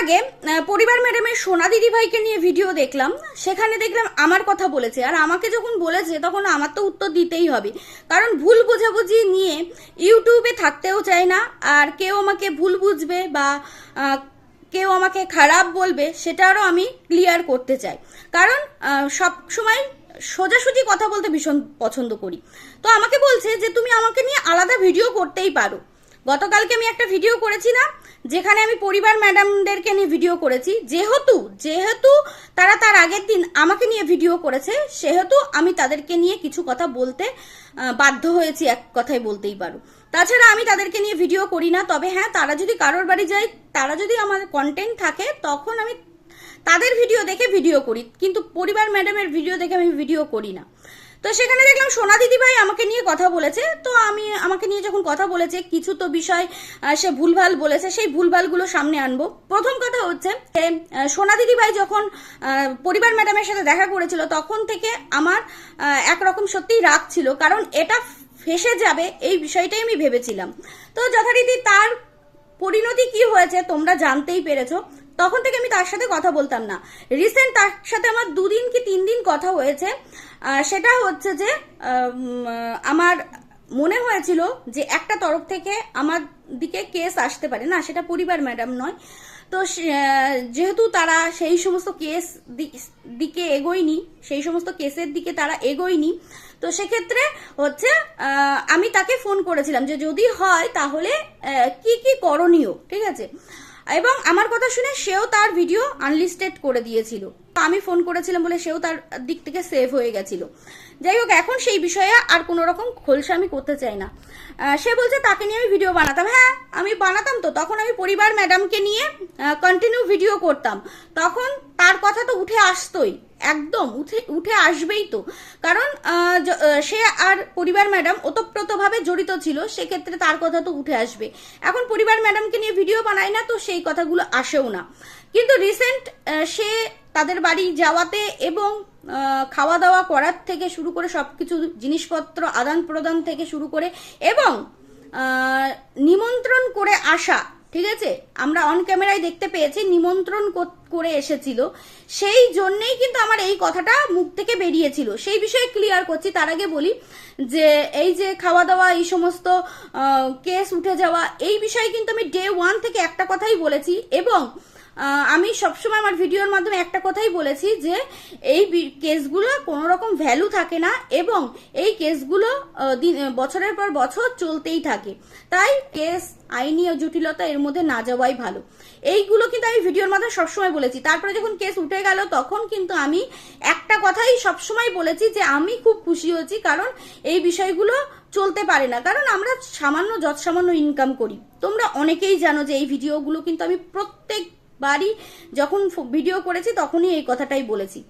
আগে পরিবার ম্যাডামের সোনা দিদি ভাইকে নিয়ে ভিডিও দেখলাম। সেখানে দেখলাম আমার কথা বলেছে। আর আমাকে যখন বলেছে, তখন আমার তো উত্তর দিতেই হবে। কারণ ভুল বোঝাবুঝি নিয়ে ইউটিউবে থাকতেও চাই না। আর কেউ আমাকে ভুল বুঝবে বা কেউ আমাকে খারাপ বলবে সেটারও আমি ক্লিয়ার করতে চাই। কারণ সব সময় সোজাসুজি কথা বলতে ভীষণ পছন্দ করি। তো আমাকে বলছে যে, তুমি আমাকে নিয়ে আলাদা ভিডিও করতেই পারো। গতকালকে আমি একটা ভিডিও করেছি না, যেখানে আমি পরিবার ম্যাডামদেরকে নিয়ে ভিডিও করেছি। যেহেতু যেহেতু তারা তার আগের দিন আমাকে নিয়ে ভিডিও করেছে, সেহেতু আমি তাদেরকে নিয়ে কিছু কথা বলতে বাধ্য হয়েছি, এক কথায় বলতেই পারো। তাছাড়া আমি তাদেরকে নিয়ে ভিডিও করি না, তবে হ্যাঁ তারা যদি কারোর বাড়ি যায়, তারা যদি আমার কন্টেন্ট থাকে, তখন আমি তাদের ভিডিও দেখে ভিডিও করি। কিন্তু পরিবার ম্যাডামের ভিডিও দেখে আমি ভিডিও করি না। তো সেখানে দেখলাম সোনা দিদি ভাই আমাকে নিয়ে কথা বলেছে। তো আমি, আমাকে নিয়ে যখন কথা বলেছে, কিছু তো বিষয় সে ভুলভাল বলেছে, সেই ভুলভালগুলো সামনে আনব। প্রথম কথা হচ্ছে সোনা দিদি ভাই যখন পরিবার ম্যাডামের সাথে দেখা করেছিল, তখন থেকে আমার একরকম সত্যিই রাগ ছিল, কারণ এটা ফেসে যাবে এই বিষয়টাই আমি ভেবেছিলাম। তো যথারীতি তার পরিণতি কি হয়েছে তোমরা জানতেই পেরেছ। তখন থেকে আমি তার সাথে কথা বলতাম না। রিসেন্ট তার সাথে আমার দুদিন কি তিন দিন কথা হয়েছে। সেটা হচ্ছে যে আমার মনে হয়েছিল যে একটা তরফ থেকে আমার দিকে কেস আসতে পারে। না, সেটা পরিবার ম্যাডাম নয়। তো যেহেতু তারা সেই সমস্ত কেস দিকে এগোয়নি, সেই সমস্ত কেসের দিকে তারা এগোয়নি, তো সেক্ষেত্রে হচ্ছে আমি তাকে ফোন করেছিলাম যে যদি হয় তাহলে কি কি করণীয়, ঠিক আছে? এবং আমার কথা শুনে সেও তার ভিডিও আনলিস্টেড করে দিয়েছিল। আমি ফোন করেছিলাম বলে সেও তার দিক থেকে সেভ হয়ে গেছিল। যাই হোক, এখন সেই বিষয়ে আর কোনো রকম খোলসা আমি করতে চাই না। সে বলছে, তাকে নিয়ে আমি ভিডিও বানাতাম। হ্যাঁ আমি বানাতাম তো। তখন আমি পরিবার ম্যাডামকে নিয়ে কন্টিনিউ ভিডিও করতাম। তখন তার কথা তো উঠে আসতোই। একদম, উঠে উঠে আসবেই তো। কারণ সে আর পরিবার ম্যাডাম ওতপ্রোতভাবে জড়িত ছিল, সেক্ষেত্রে তার কথা তো উঠে আসবে। এখন পরিবার ম্যাডামকে নিয়ে ভিডিও বানায় না তো সেই কথাগুলো আসেও না। কিন্তু রিসেন্ট সে তাদের বাড়ি যাওয়াতে এবং খাওয়া দাওয়া করার থেকে শুরু করে সবকিছু জিনিসপত্র আদান প্রদান থেকে শুরু করে এবং নিমন্ত্রণ করে আসা ঠিক আছে? আমরা অন ক্যামেরায় দেখতে পেয়েছি, নিমন্ত্রণ করে এসেছিল। সেই জন্যেই কিন্তু আমার এই কথাটা মুখ থেকে বেরিয়েছিল। সেই বিষয়ে ক্লিয়ার করছি, তার আগে বলি যে, এই যে খাওয়া দাওয়া এই সমস্ত কেস উঠে যাওয়া, এই বিষয়ে কিন্তু আমি ডে ওয়ান থেকে একটা কথাই বলেছি এবং আমি সবসময় আমার ভিডিওর মাধ্যমে একটা কথাই বলেছি যে এই কেসগুলো কোনো রকম ভ্যালু থাকে না এবং এই কেসগুলো বছরের পর বছর চলতেই থাকে। তাই কেস আইনি ও জটিলতা এর মধ্যে না যাওয়াই ভালো। এইগুলো কিন্তু আমি ভিডিওর মাধ্যমে সবসময় বলেছি। তারপরে যখন কেস উঠে গেল, তখন কিন্তু আমি একটা কথাই সবসময় বলেছি যে আমি খুব খুশি হয়েছি কারণ এই বিষয়গুলো চলতে পারে না। কারণ আমরা সামান্য, যৎসামান্য ইনকাম করি। তোমরা অনেকেই জানো যে এই ভিডিওগুলো কিন্তু আমি প্রত্যেক বাড়ি যখন ভিডিও করেছি তখনই এই কথাটাই বলেছি।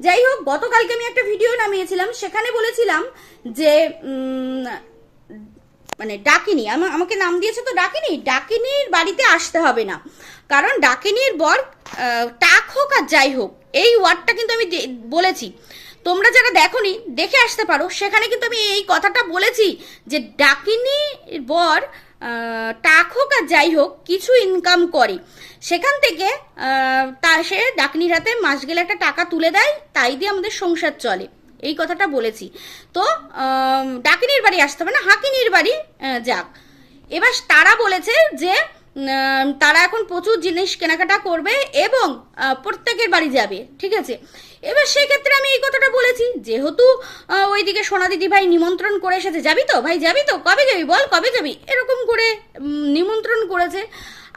যাই হোক, গতকালকে আমি একটা ভিডিও নামিয়েছিলাম, সেখানে বলেছিলাম যে মানে ডাকিনি, আমা- আমাকে নাম দিয়েছে তো ডাকিনি, ডাকিনির বাড়িতে আসতে হবে না। কারণ ডাকিনির বর টাক হোক আর যাই হোক, এই ওয়ার্ডটা কিন্তু আমি বলেছি। তোমরা যারা দেখোনি, দেখে আসতে পারো, সেখানে কিন্তু আমি এই কথাটা বলেছি যে ডাকিনির বর টাক হোক আর যাই হোক, কিছু ইনকাম করে। সেখান থেকে তা সে ডাকনির হাতে মাস গেলে একটা টাকা তুলে দেয়, তাই দিয়ে আমাদের সংসার চলে। এই কথাটা বলেছি। তো ডাকিনির বাড়ি আসতে হবে না, হাকিনির বাড়ি যাক। এবার তারা বলেছে যে তারা এখন প্রচুর জিনিস কেনাকাটা করবে এবং প্রত্যেকের বাড়ি যাবে, ঠিক আছে? এবার সেক্ষেত্রে আমি এই কথাটা বলেছি, যেহেতু ওইদিকে সোনা দিদি ভাই নিমন্ত্রণ করে এসেছে, যাবি তো? ভাই, যাবি তো? কবে যাবি বল, কবে যাবি? এরকম করে নিমন্ত্রণ করেছে।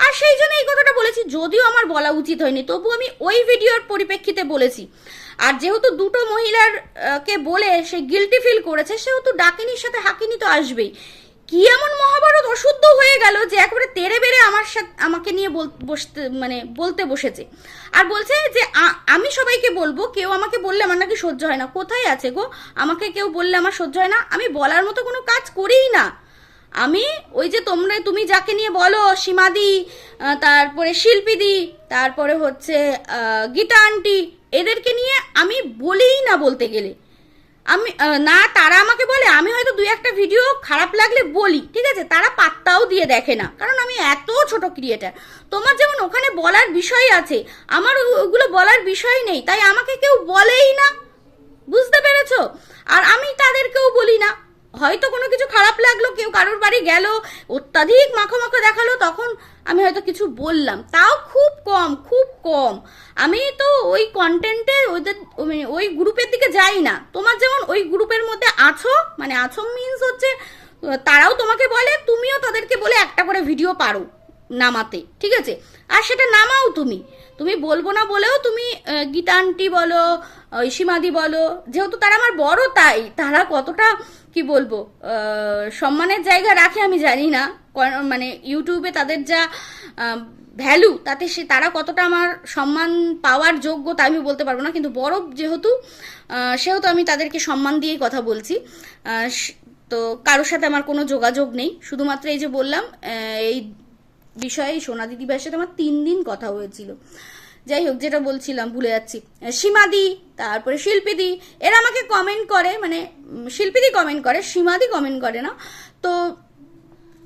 আর সেই জন্য এই কথাটা বলেছি, যদিও আমার বলা উচিত হয়নি, তবু আমি ওই ভিডিওর পরিপ্রেক্ষিতে বলেছি। আর যেহেতু দুটো মহিলার কে বলে সে গিলটি ফিল করেছে, সেহেতু ডাকিনির সাথে হাকিনি তো আসবেই। কি এমন মহাভারত অশুদ্ধ হয়ে গেল যে একেবারে তেরে বেড়ে আমার সাথে, আমাকে নিয়ে বসতে মানে বলতে বসেছে। আর বলছে যে আমি সবাইকে বলব, কেউ আমাকে বললে আমার নাকি সহ্য হয় না। কোথায় আছে গো? আমাকে কেউ বললে আমার সহ্য হয় না? আমি বলার মতো কোনো কাজ করিই না। আমি ওই যে তোমরা, তুমি যাকে নিয়ে বলো, সীমাদি তারপরে শিল্পীদি, তারপরে হচ্ছে গীতা আন্টি এদেরকে নিয়ে আমি বলিই না বলতে গেলে। আমি না, তারা আমাকে বলে, আমি হয়তো দুই একটা ভিডিও খারাপ লাগলে বলি, ঠিক আছে? তারা পাত্তাও দিয়ে দেখে না, কারণ আমি এত ছোট ক্রিয়েটার তোমার যেমন ওখানে বলার বিষয় আছে, আমার ওগুলো বলার বিষয় নেই, তাই আমাকে কেউ বলেই না। বুঝতে পেরেছ? আর আমি তাদেরকেও বলি না। হয়তো কোনো কিছু খারাপ লাগল, কেউ কারোর বাড়ি গেল, অত্যাধিক মাখো মাখো দেখাল, তখন আমি হয়তো কিছু বললাম। তাও খুব কম খুব কম। আমি তো ওই কন্টেন্টে ওদের মানে ওই গ্রুপের দিকে যাই না। তোমার যেমন ওই গ্রুপের মধ্যে আছো মানে আছো মিনস হচ্ছে, তারাও তোমাকে বলে, তুমিও তাদেরকে বলে একটা করে ভিডিও পারো। নামাতে ঠিক আছে? আর সেটা নামাও তুমি। তুমি বলব না বলেও তুমি আহ, গীতা আন্টি বলো ওই সীমাদি বলো যেহেতু তারা আমার বড় তাই তারা কতটা কি বলব সম্মানের জায়গা রাখে আমি জানি না। মানে ইউটিউবে তাদের যা ভ্যালু তাতে সে তারা কতটা আমার সম্মান পাওয়ার যোগ্য তা আমি বলতে পারব না। কিন্তু বড় যেহেতু সেহেতু আমি তাদেরকে সম্মান দিয়েই কথা বলছি। তো কারোর সাথে আমার কোনো যোগাযোগ নেই। শুধুমাত্র এই যে বললাম এই বিষয়ে সোনা দিদি ভাইয়ের সাথে আমার তিন দিন কথা হয়েছিল। যাই হোক, যেটা বলছিলাম, ভুলে যাচ্ছি। সীমাদি, তারপরে শিল্পীদি, এরা আমাকে কমেন্ট করে মানে শিল্পীদি কমেন্ট করে, সীমাদি কমেন্ট করে না। তো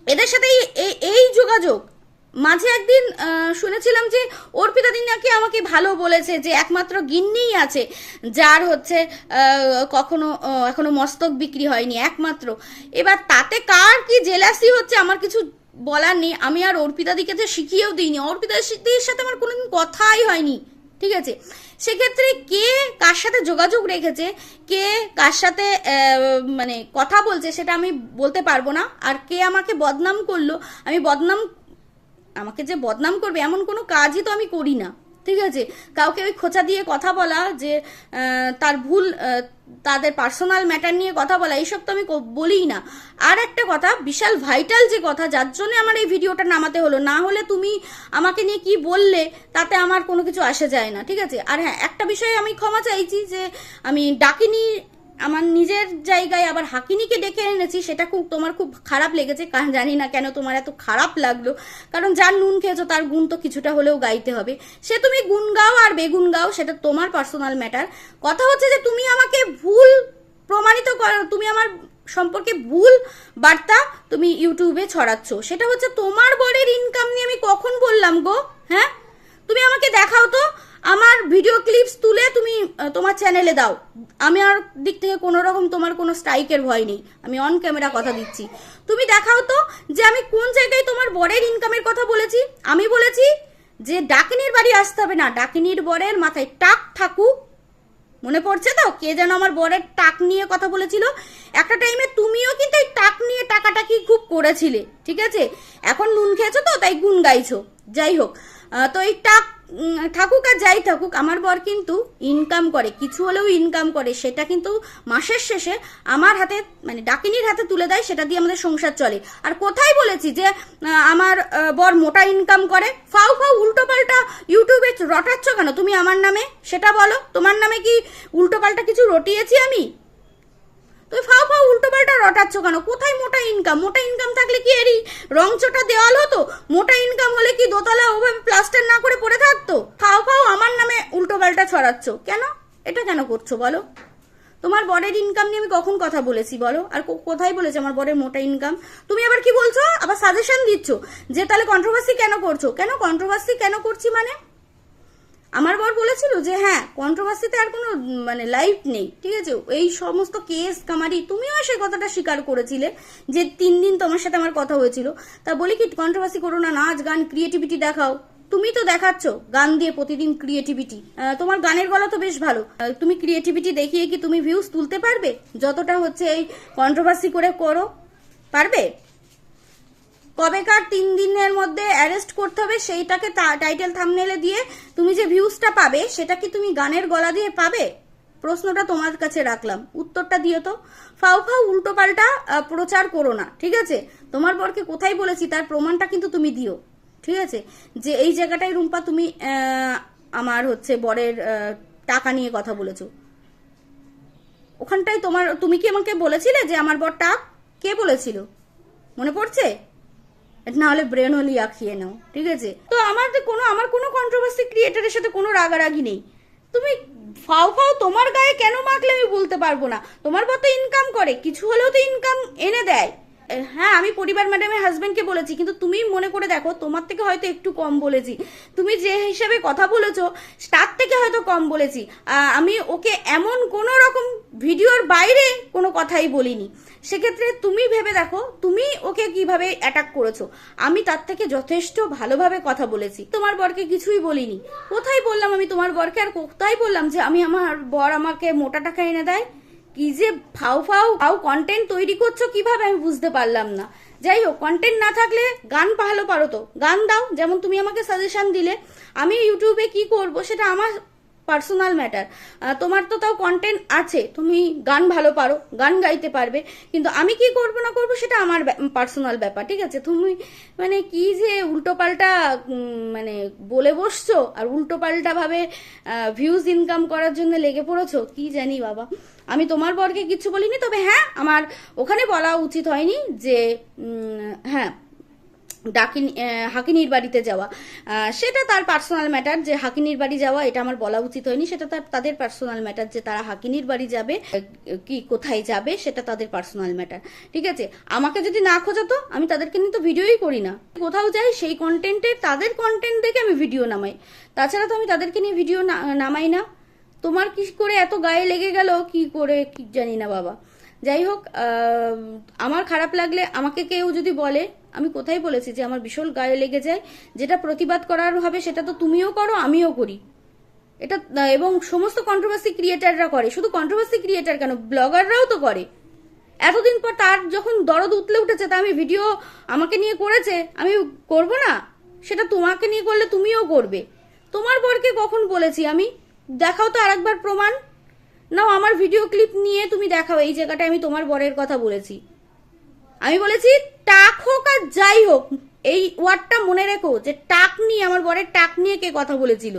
এদের সাথে এই- এই যোগাযোগ, মাঝে একদিন শুনেছিলাম যে অর্পিতা দিন নাকি আমাকে ভালো বলেছে যে একমাত্র গিন্নিই আছে, যার হচ্ছে কখনো এখনও মস্তক বিক্রি হয়নি, একমাত্র। এবার তাতে কার কি জেলাসি হচ্ছে, আমার কিছু বলার নেই। আমি আর অর্পিতা দিকে তো শিখিয়েও দিইনি। অর্পিতা দিদির সাথে আমার কোনোদিন কথাই হয়নি। ঠিক আছে? সেক্ষেত্রে কে কার সাথে যোগাযোগ রেখেছে, কে কার সাথে মানে কথা বলছে সেটা আমি বলতে পারব না। আর কে আমাকে বদনাম করল, আমি বদনাম, আমাকে যে বদনাম করবে এমন কোনো কাজই তো আমি করি না। ঠিক আছে? কাউকে ওই খোঁচা দিয়ে কথা বলা, যে তার ভুল তাদের পার্সোনাল ম্যাটার নিয়ে কথা বলা, এইসব তো আমি বলিই না। আর একটা কথা, বিশাল ভাইটাল যে কথা, যার জন্য আমার এই ভিডিওটা নামাতে হলো, না হলে তুমি আমাকে নিয়ে কি বললে, তাতে আমার কোনো কিছু আসে যায় না, ঠিক আছে? আর হ্যাঁ একটা বিষয়ে আমি ক্ষমা চাইছি যে, আমি ডাকিনি আমার নিজের জায়গায় আবার হাকিনিকে ডেকে এনেছি, সেটা খুব তোমার খুব খারাপ লেগেছে, কারণ জানি না কেন তোমার এত খারাপ লাগল। কারণ যার নুন খেয়েছো, তার গুণ তো কিছুটা হলেও গাইতে হবে। সে তুমি গুণ গাও আর বেগুন গাও, সেটা তোমার পার্সোনাল ম্যাটার কথা হচ্ছে যে তুমি আমাকে ভুল প্রমাণিত করো, তুমি আমার সম্পর্কে ভুল বার্তা তুমি ইউটিউবে ছড়াচ্ছ। সেটা হচ্ছে তোমার বরের ইনকাম নিয়ে আমি কখন বললাম গো? হ্যাঁ? তুমি আমাকে দেখাও তো। আমার ভিডিও ক্লিপস তুলে তুমি তোমার চ্যানেলে দাও। আমি আর দিক থেকে কোনো রকম তোমার কোনো স্ট্রাইকের ভয় নেই। আমি অন ক্যামেরা কথা দিচ্ছি। তুমি দেখাও তো যে আমি কোন জায়গায় তোমার বরের ইনকামের কথা বলেছি। আমি বলেছি যে ডাকিনীর বাড়ি আসতে হবে না। ডাকিনীর বরের মাথায় টাক থাকুক। মনে পড়ছে তো? কে যেন আমার বরের টাক নিয়ে কথা বলেছিল। একটা টাইমে তুমিও কিন্তু এই টাক নিয়ে টাকাটাকি খুব করেছিলে। ঠিক আছে? এখন নুন খেয়েছো তো? তাই গুণ গাইছো। যাই হোক। তো এই টাক থাকুক আর যাই থাকুক, আমার বর কিন্তু ইনকাম করে, কিছু হলেও ইনকাম করে, সেটা কিন্তু মাসের শেষে আমার হাতে মানে ডাকিনির হাতে তুলে দেয়, সেটা দিয়ে আমাদের সংসার চলে। আর কোথায় বলেছি যে আমার বর মোটা ইনকাম করে, ফাউ ফাউ উল্টো পাল্টা ইউটিউবে রটাচ্ছ কেন? তুমি আমার নামে? সেটা বলো। তোমার নামে কি উল্টো পাল্টা কিছু রটিয়েছি আমি তুই ফাও ফাও উল্টো পাল্টা কেন? কোথায় মোটা ইনকাম মোটা ইনকাম থাকলে কি এরই রংচটা দেওয়াল হতো? মোটা ইনকাম হলে কি দোতলা ওভাবে প্লাস্টার না করে পড়ে থাকতো? ফাও ফাও আমার নামে উল্টো পাল্টা ছড়াচ্ছ। কেন? এটা কেন করছ বলো? তোমার বরের ইনকাম নিয়ে আমি কখন কথা বলেছি বলো? আর কোথায় বলেছি আমার বরের মোটা ইনকাম তুমি আবার কি বলছো? আবার সাজেশন দিচ্ছ যে তাহলে কন্ট্রোভার্সি কেন করছ? কেন কন্ট্রোভার্সি কেন করছি মানে? আমার বর বলেছিল যে হ্যাঁ কন্ট্রোভার্সিতে আর কোনো মানে লাইফ নেই, ঠিক আছে? এই সমস্ত কেস কামারি তুমিও সে কথাটা স্বীকার করেছিলে যে, তিন দিন তোমার সাথে আমার কথা হয়েছিল। তা বলি কি কন্ট্রোভার্সি করো না, নাচ, গান ক্রিয়েটিভিটি দেখাও। তুমি তো দেখাচ্ছ গান দিয়ে প্রতিদিন ক্রিয়েটিভিটি তোমার গানের গলা তো বেশ ভালো। তুমি ক্রিয়েটিভিটি দেখিয়ে কি তুমি ভিউজ তুলতে পারবে? যতটা হচ্ছে এই কন্ট্রোভার্সি করে করো। পারবে? কবেকার তিন দিনের মধ্যে অ্যারেস্ট করতে হবে, সেইটাকে টাইটেল থামনেলে দিয়ে তুমি যে ভিউজটা পাবে, সেটা কি তুমি গানের গলা দিয়ে পাবে? প্রশ্নটা তোমার কাছে রাখলাম। উত্তরটা দিও তো। ফাউ ফাউ উল্টো পাল্টা প্রচার করো না, ঠিক আছে? তোমার বরকে কোথায় বলেছি, তার প্রমাণটা কিন্তু তুমি দিও, ঠিক আছে? যে এই জায়গাটায় রুম্পা তুমি আমার হচ্ছে বরের টাকা নিয়ে কথা বলেছ। ওখানটায় তোমার, তুমি কি আমাকে বলেছিলে যে আমার বর টাক? কে বলেছিল? মনে পড়ছে? না হলে ব্রেন হলি আঁকিয়ে নাও, ঠিক আছে? তো আমার তো কোনো, আমার কোনো কন্ট্রোভার্সি ক্রিয়েটারের সাথে কোনো রাগারাগি নেই। তুমি ফাও ফাও তোমার গায়ে কেন মাখলে আমি বলতে পারব না। তোমার মতো ইনকাম করে, কিছু হলেও তো ইনকাম এনে আমি পরিবার ম্যাডামের হাজবেন্ডকে বলেছি, কিন্তু তুমি মনে করে দেখো, তোমার থেকে হয়তো একটু কম বলেছি। তুমি যে হিসাবে কথা বলেছ, তার থেকে হয়তো কম বলেছি। আমি ওকে এমন কোনো রকম ভিডিওর বাইরে কোনো কথাই বলিনি। সেক্ষেত্রে তুমি ভেবে দেখো, তুমি ওকে কীভাবে অ্যাটাক করেছ। আমি তার থেকে যথেষ্ট ভালোভাবে কথা বলেছি। তোমার বরকে কিছুই বলিনি। কোথায় বললাম আমি তোমার বরকে? আর কোথায় বললাম যে আমি আমার বর আমাকে মোটা টাকা এনে দেয়? কি যে ফাউ ফাউ ফাউ কন্টেন্ট তৈরি করছ কীভাবে আমি বুঝতে পারলাম না। যাই হোক কন্টেন্ট না থাকলে গান ভালো পারো তো। গান দাও, যেমন তুমি আমাকে সাজেশন দিলে, আমি ইউটিউবে কি করব সেটা আমার পার্সোনাল ম্যাটার তোমার তো তাও কন্টেন্ট আছে, তুমি গান ভালো পারো, গান গাইতে পারবে, কিন্তু আমি কি করব না করব সেটা আমার পার্সোনাল ব্যাপার, ঠিক আছে? তুমি মানে কি যে উল্টোপাল্টা মানে বলে বসছো আর উল্টোপাল্টা ভাবে ভিউজ ইনকাম করার জন্য লেগে পড়েছো, কি জানি বাবা। আমি তোমার বরকে কিছু বলিনি, তবে হ্যাঁ আমার ওখানে বলা উচিত হয়নি যে হ্যাঁ ডাকিনি হাকিনির বাড়িতে যাওয়া। সেটা তার পার্সোনাল ম্যাটার যে হাকিনির বাড়ি যাওয়া, এটা আমার বলা উচিত হয়নি। সেটা তার, তাদের পার্সোনাল ম্যাটার যে তারা হাকিনির বাড়ি যাবে কি, কোথায় যাবে, সেটা তাদের পার্সোনাল ম্যাটার ঠিক আছে? আমাকে যদি না খোঁজাতো, আমি তাদেরকে নিয়ে তো ভিডিওই করি না। কোথাও যাই, সেই কন্টেন্টের তাদের কন্টেন্ট দেখে আমি ভিডিও নামাই। তাছাড়া তো আমি তাদেরকে নিয়ে ভিডিও নামাই না। তোমার কি করে এত গায়ে লেগে গেল, কি করে, কি জানি না বাবা। যাই হোক আমার খারাপ লাগলে আমাকে কেউ যদি বলে, আমি কোথায় বলেছি যে আমার ভীষণ গায়ে লেগে যায়, যেটা প্রতিবাদ করার হবে সেটা তো তুমিও করো, আমিও করি। এটা এবং সমস্ত কন্ট্রোভার্সি ক্রিয়েটাররা করে। শুধু কন্ট্রোভার্সি ক্রিয়েটার কেন ব্লগাররাও তো করে। এতদিন পর তার যখন দরদ উতলে উঠেছে, তা আমি ভিডিও আমাকে নিয়ে করেছে, আমি করব না? সেটা তোমাকে নিয়ে করলে তুমিও করবে। তোমার বরকে কখন বলেছি আমি? দেখাও তো আরেকবার প্রমাণ। নাও আমার ভিডিও ক্লিপ নিয়ে তুমি দেখাও। এই জায়গাটায় আমি তোমার বরের কথা বলেছি। আমি বলেছি, টাক হোক আর যাই হোক, এই ওয়ার্ডটা মনে রেখো যে টাক নিয়ে, আমার বরের টাক নিয়ে কে কথা বলেছিল।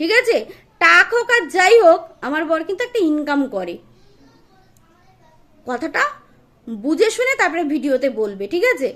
ঠিক আছে? টাক হোক আর যাই হোক, আমার বর কিন্তু একটা ইনকাম করে। কথাটা বুঝে শুনে তারপরে ভিডিওতে বলবে, ঠিক আছে?